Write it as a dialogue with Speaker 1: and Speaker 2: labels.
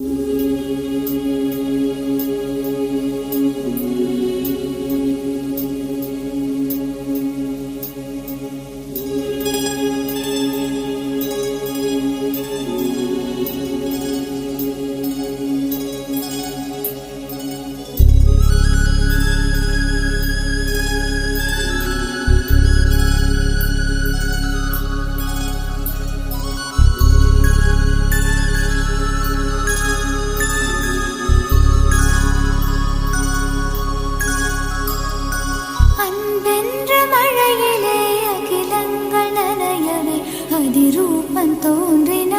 Speaker 1: Música ರೂಪಂತೋನ್ರಿನ